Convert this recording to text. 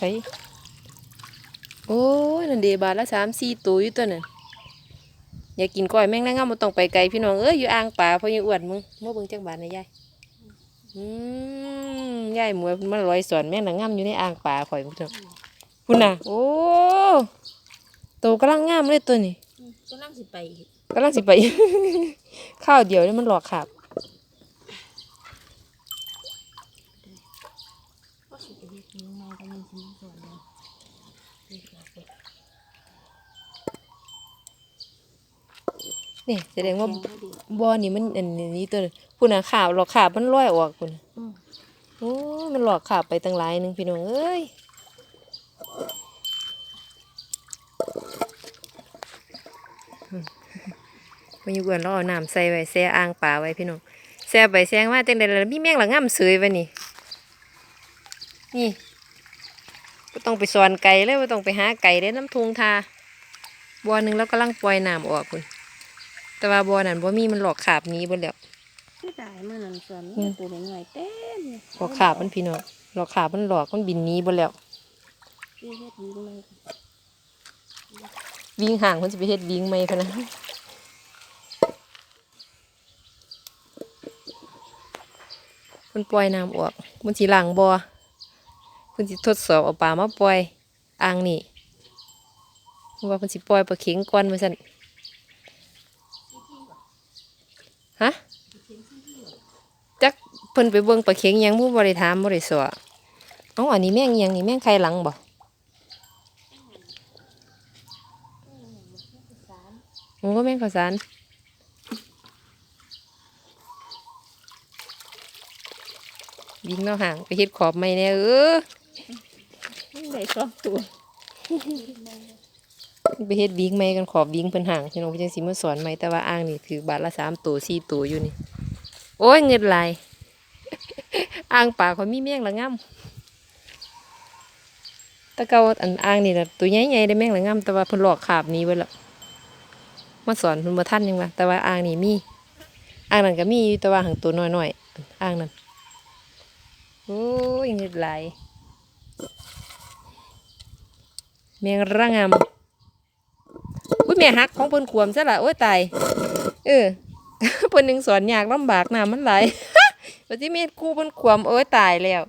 ใช่โอ้ยนั่นเดบาทละสามสี่ตัวอยู่ตัวนั้นอยากกินก้อยแม่งนั่งงามมาต้องไปไกลพี่น้องเอ้ยอยู่อ่างป่าเพราะยังอ้วนมึงมาเบิ่งจักบาทนะยายอืมยายหมวยมันลอยสอนแม่งนั่งงามอยู่ในอ่างป่าข่อยพี่น้องคุณน่ะ โอ้โตวกำลังงามเลยตัวนี้ก็นั่งสิไปอีกกำลังสิไป ข้าวเดียวนี่มันหลอกขาบ ก็สิไปเฮ็ดนิ้วไม้ก็มันสิมาสอนเลยเฮ็ดมาเป็นนี่แสดงว่าแข็งบ่ดีบ่อนี่มันอันนี้ตัวนี้คุณน่ะขาบหลอกขาบมันลอยออกคุณอืมโอ้ยมันหลอกขาบไปตั้งหลายหนึงพี่น้องเอ้ยมันอยู่กันเราเอาน้ำใส่ไว้แช่อ่างปลาไว้พี่น้องแช่ไปแช่มาจังได๋ล่ะมีแมงละง่ำเสยไว้นี่ นี่บ่ต้องไปสอนไก่เลยบ่ต้องไปหาไก่ได้น้ำทุงทาบ่อหนึงแล้วกำลังปล่อยน้ำออกคุณแต่ว่าบ่อนั้นบ่มีมันหลอกขาบหนี้เบ่แล้วที่ได้มื้อนั้นสอนอืมตัวน้อยๆเต็มเลยหลอกขาบมันพี่น้องหลอกขาบมันหลอกมันบินหนี้เบ่แล้วที่เฮ็ดนิ้วไม้วิ่งห่างคนจะไปเฮ็ดวิ่งไหมพะนะคนปล่อยน้ำออกมันสิหลังบ่ คนสิทดสอบเอาปลามาปล่อยอ่างนี่ว่าเพิ่นสิปล่อยปลาเข็งก่อนว่าซั่นฮะจักเพิ่นไปเบิ่งปลาเข็งยังบ่บ่ได้ถามบ่ได้สอเอ้าอันนี้แม่งยังนี่แม่งไข่หลังบ่โอ้แม่งข้าวสารวิ่งเนาห่างไปเฮ็ดขอบไม่แน่เออ ได้สองตัวไปเฮ็ดวิ่งไม่กันขอบวิ่งเพิ่นห่างพี่น้องพิ่นจังสิมาสอนไหมแต่ว่าอ่างนี่ถือบาทละสามตัวสี่ตัวอยู่นี่ โอ้ยเงินไหลายอ่างป่าเขามีแมงละง่ำแตะเกาอันอ่างนี่ละตัวใหญ่ๆได้แมงละง่ำแต่ว่าเพิ่นหลอกขาบนี้ไว้และมาสอนเพิ่นบ่ทันยังวะแต่ว่าอ่างนี่มีอ่างนั้นก็มีอยู่แต่ว่าหังตัวน้อยๆอ่างนั้นโอ้ยเงินไหลาย แมงระงามอุ้ยแม่ฮักของเพิ่นขวมซะละโอ้ยตาย เออเพิ่นนึงสอนยากลำบากน้ำมันไหลวันที่เม่ครู่เพิ่นขวมโอ้ยตายแล้ว